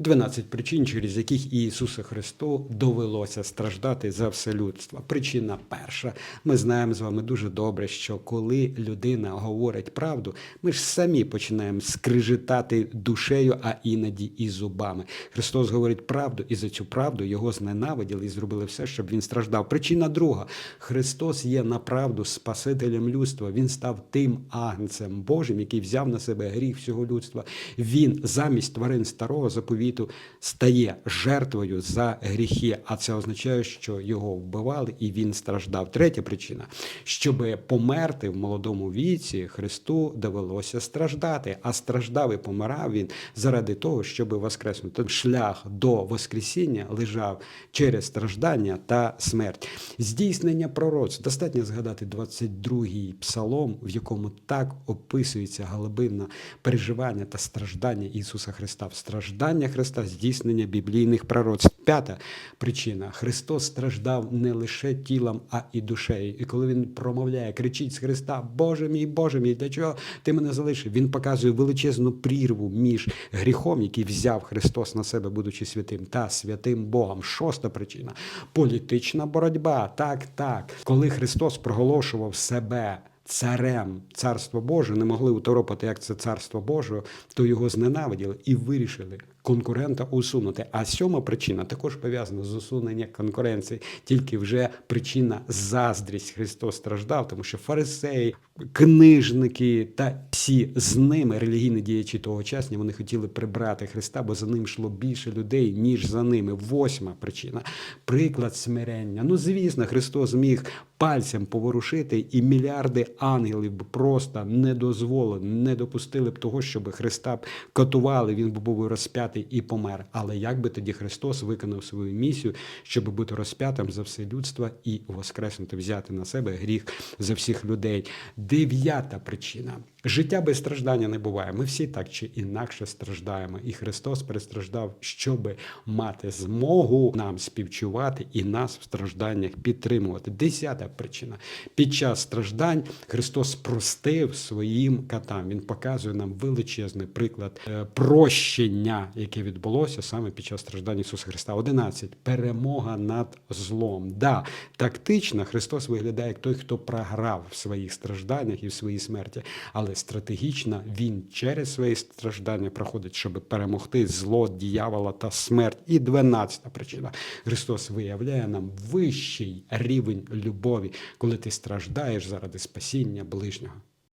12 причин, через яких Ісусу Христу довелося страждати за все людство. Причина перша. Ми знаємо з вами дуже добре, що коли людина говорить правду, ми ж самі починаємо скрижитати душею, а іноді і зубами. Христос говорить правду, і за цю правду його зненавиділи і зробили все, щоб він страждав. Причина друга: Христос є на правду Спасителем людства. Він став тим агнцем Божим, який взяв на себе гріх всього людства. Він замість тварин старого заповіту стає жертвою за гріхи, а це означає, що його вбивали і він страждав. Третя причина, щоб померти в молодому віці, Христу довелося страждати, а страждав і помирав він заради того, щоб воскреснути. Шлях до Воскресіння лежав через страждання та смерть. Здійснення пророцтв. Достатньо згадати 22-й псалом, в якому так описується глибинне переживання та страждання Ісуса Христа. Страждання Христа здійснення біблійних пророцтв. П'ята причина: Христос страждав не лише тілом, а і душею. І коли він промовляє, кричить з Христа: Боже мій, Боже мій, для чого ти мене залишив? Він показує величезну прірву між гріхом, який взяв Христос на себе, будучи святим, та святим Богом. Шоста причина політична боротьба. Так, так. Коли Христос проголошував себе. Царем царство Боже не могли уторопати, як це царство Боже, то його зненавиділи і вирішили конкурента усунути. А сьома причина також пов'язана з усуненням конкуренції, тільки вже причина заздрість. Христос страждав, тому що фарисеї, книжники та всі з ними релігійні діячі тогочасні вони хотіли прибрати Христа, бо за ним йшло більше людей, ніж за ними. Восьма причина приклад смирення. Ну, звісно, Христос міг пальцем поворушити, і мільярди ангелів б просто не дозволили, не допустили б того, щоб Христа б катували, він б був розп'ятий і помер. Але як би тоді Христос виконав свою місію, щоб бути розп'ятим за все людство і воскреснути, взяти на себе гріх за всіх людей? Дев'ята причина. Життя без страждання не буває. Ми всі так чи інакше страждаємо. І Христос перестраждав, щоб мати змогу нам співчувати і нас в стражданнях підтримувати. Десята причина. Під час страждань Христос простив своїм катам. Він показує нам величезний приклад е, прощення, яке відбулося саме під час страждань Ісуса Христа. 11. Перемога над злом. Да, тактично Христос виглядає як той, хто програв в своїх стражданнях і в своїй смерті. Але стратегічно він через свої страждання проходить, щоб перемогти зло, діявола та смерть. І дванадцята причина. Христос виявляє нам вищий рівень любові, коли ти страждаєш заради спасіння ближнього.